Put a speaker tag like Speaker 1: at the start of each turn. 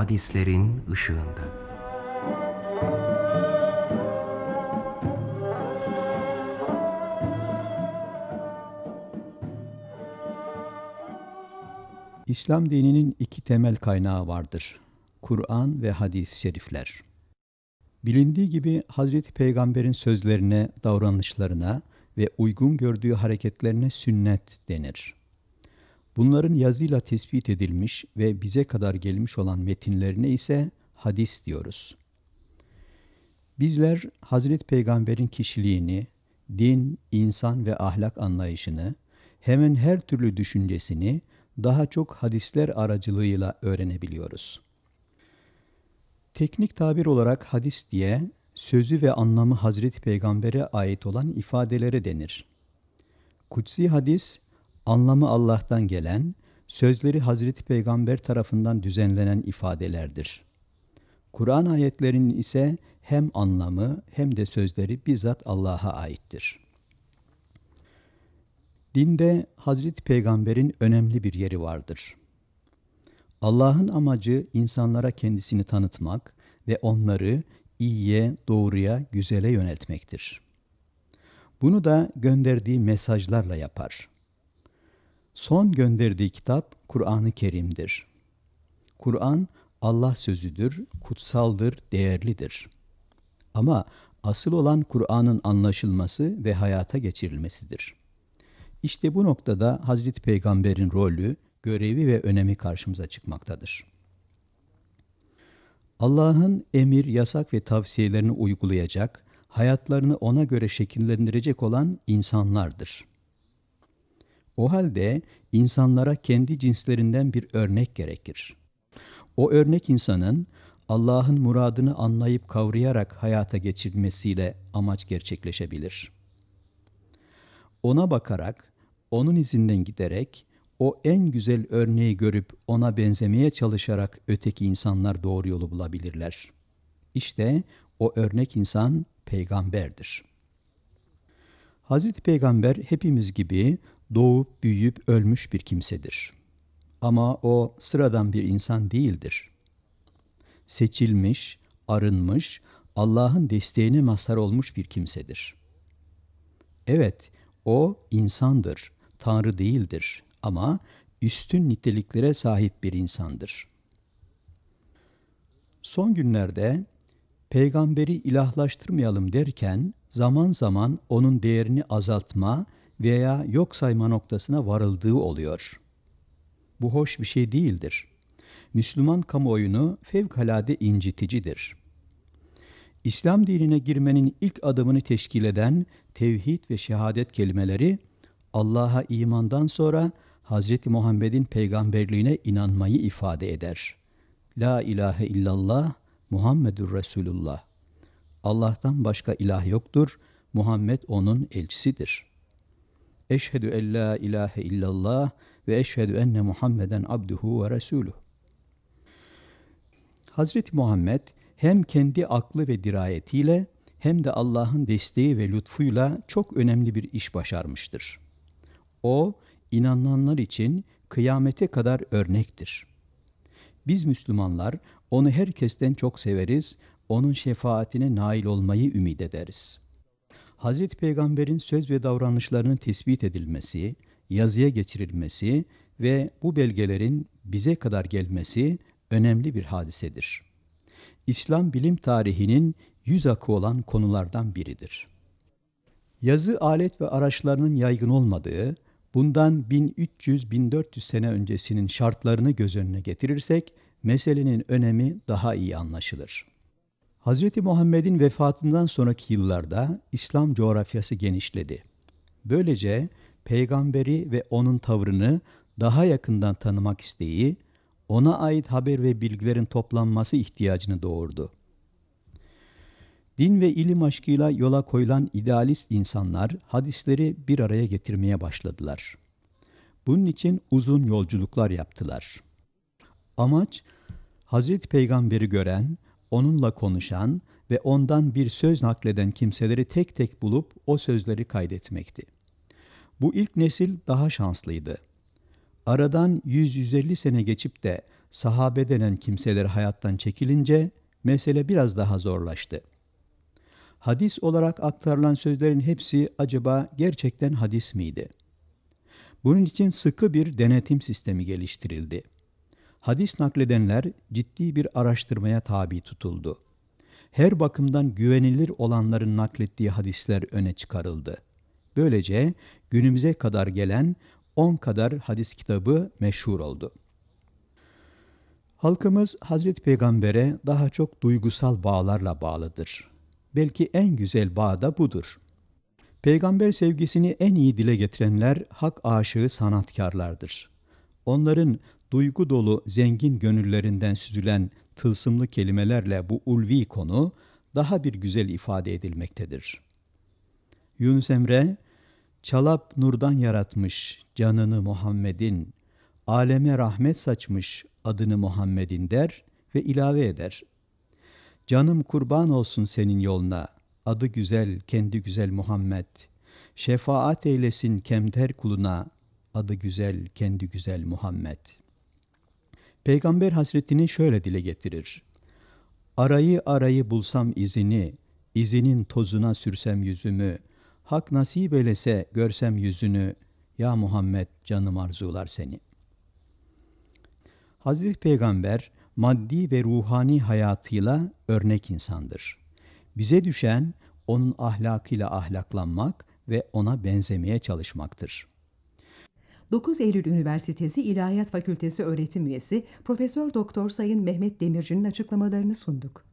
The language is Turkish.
Speaker 1: hadislerin ışığında.
Speaker 2: İslam dininin iki temel kaynağı vardır. Kur'an ve hadis-i şerifler. Bilindiği gibi Hazreti Peygamber'in sözlerine, davranışlarına ve uygun gördüğü hareketlerine sünnet denir. Bunların yazıyla tespit edilmiş ve bize kadar gelmiş olan metinlerine ise hadis diyoruz. Bizler Hazreti Peygamber'in kişiliğini, din, insan ve ahlak anlayışını, hemen her türlü düşüncesini daha çok hadisler aracılığıyla öğrenebiliyoruz. Teknik tabir olarak hadis diye sözü ve anlamı Hazreti Peygamber'e ait olan ifadelere denir. Kutsi hadis, anlamı Allah'tan gelen, sözleri Hazreti Peygamber tarafından düzenlenen ifadelerdir. Kur'an ayetlerinin ise hem anlamı hem de sözleri bizzat Allah'a aittir. Dinde Hazreti Peygamber'in önemli bir yeri vardır. Allah'ın amacı insanlara kendisini tanıtmak ve onları iyiye, doğruya, güzele yöneltmektir. Bunu da gönderdiği mesajlarla yapar. Son gönderdiği kitap Kur'an-ı Kerim'dir. Kur'an Allah sözüdür, kutsaldır, değerlidir. Ama asıl olan Kur'an'ın anlaşılması ve hayata geçirilmesidir. İşte bu noktada Hazreti Peygamber'in rolü, görevi ve önemi karşımıza çıkmaktadır. Allah'ın emir, yasak ve tavsiyelerini uygulayacak, hayatlarını ona göre şekillendirecek olan insanlardır. O halde insanlara kendi cinslerinden bir örnek gerekir. O örnek insanın Allah'ın muradını anlayıp kavrayarak hayata geçirmesiyle amaç gerçekleşebilir. Ona bakarak, onun izinden giderek, o en güzel örneği görüp ona benzemeye çalışarak öteki insanlar doğru yolu bulabilirler. İşte o örnek insan peygamberdir. Hazreti Peygamber hepimiz gibi doğup büyüyüp ölmüş bir kimsedir. Ama o sıradan bir insan değildir. Seçilmiş, arınmış, Allah'ın desteğine mazhar olmuş bir kimsedir. Evet, o insandır, Tanrı değildir ama üstün niteliklere sahip bir insandır. Son günlerde peygamberi ilahlaştırmayalım derken zaman zaman onun değerini azaltma veya yok sayma noktasına varıldığı oluyor. Bu hoş bir şey değildir. Müslüman kamuoyunu fevkalade inciticidir. İslam dinine girmenin ilk adımını teşkil eden tevhid ve şehadet kelimeleri Allah'a imandan sonra Hz. Muhammed'in peygamberliğine inanmayı ifade eder. La ilahe illallah Muhammedur Resulullah. Allah'tan başka ilah yoktur. Muhammed onun elçisidir. Eşhedü en la ilahe illallah ve eşhedü enne Muhammeden abduhu ve resuluh. Hazreti Muhammed hem kendi aklı ve dirayetiyle hem de Allah'ın desteği ve lütfuyla çok önemli bir iş başarmıştır. O, inananlar için kıyamete kadar örnektir. Biz Müslümanlar onu herkesten çok severiz, onun şefaatine nail olmayı ümit ederiz. Hz. Peygamber'in söz ve davranışlarının tespit edilmesi, yazıya geçirilmesi ve bu belgelerin bize kadar gelmesi önemli bir hadisedir. İslam bilim tarihinin yüz akı olan konulardan biridir. Yazı alet ve araçlarının yaygın olmadığı, bundan 1300-1400 sene öncesinin şartlarını göz önüne getirirsek, meselenin önemi daha iyi anlaşılır. Hz. Muhammed'in vefatından sonraki yıllarda İslam coğrafyası genişledi. Böylece peygamberi ve onun tavrını daha yakından tanımak isteği, ona ait haber ve bilgilerin toplanması ihtiyacını doğurdu. Din ve ilim aşkıyla yola koyulan idealist insanlar hadisleri bir araya getirmeye başladılar. Bunun için uzun yolculuklar yaptılar. Amaç, Hazreti Peygamber'i gören, onunla konuşan ve ondan bir söz nakleden kimseleri tek tek bulup o sözleri kaydetmekti. Bu ilk nesil daha şanslıydı. Aradan 100-150 sene geçip de sahabe denen kimseler hayattan çekilince mesele biraz daha zorlaştı. Hadis olarak aktarılan sözlerin hepsi acaba gerçekten hadis miydi? Bunun için sıkı bir denetim sistemi geliştirildi. Hadis nakledenler ciddi bir araştırmaya tabi tutuldu. Her bakımdan güvenilir olanların naklettiği hadisler öne çıkarıldı. Böylece günümüze kadar gelen 10 kadar hadis kitabı meşhur oldu. Halkımız Hazreti Peygamber'e daha çok duygusal bağlarla bağlıdır. Belki en güzel bağ da budur. Peygamber sevgisini en iyi dile getirenler hak aşığı sanatkarlardır. Onların duygu dolu zengin gönüllerinden süzülen tılsımlı kelimelerle bu ulvi konu daha bir güzel ifade edilmektedir. Yunus Emre, çalap nurdan yaratmış canını Muhammed'in, aleme rahmet saçmış adını Muhammed'in der ve ilave eder. Canım kurban olsun senin yoluna, adı güzel, kendi güzel Muhammed. Şefaat eylesin kemter kuluna, adı güzel, kendi güzel Muhammed. Peygamber hasretini şöyle dile getirir. Arayı arayı bulsam izini, izinin tozuna sürsem yüzümü, hak nasip eylese görsem yüzünü, ya Muhammed canım arzular seni. Hazreti Peygamber maddi ve ruhani hayatıyla örnek insandır. Bize düşen onun ahlakıyla ahlaklanmak ve ona benzemeye çalışmaktır.
Speaker 3: 9 Eylül Üniversitesi İlahiyat Fakültesi öğretim üyesi Profesör Doktor Sayın Mehmet Demirci'nin açıklamalarını sunduk.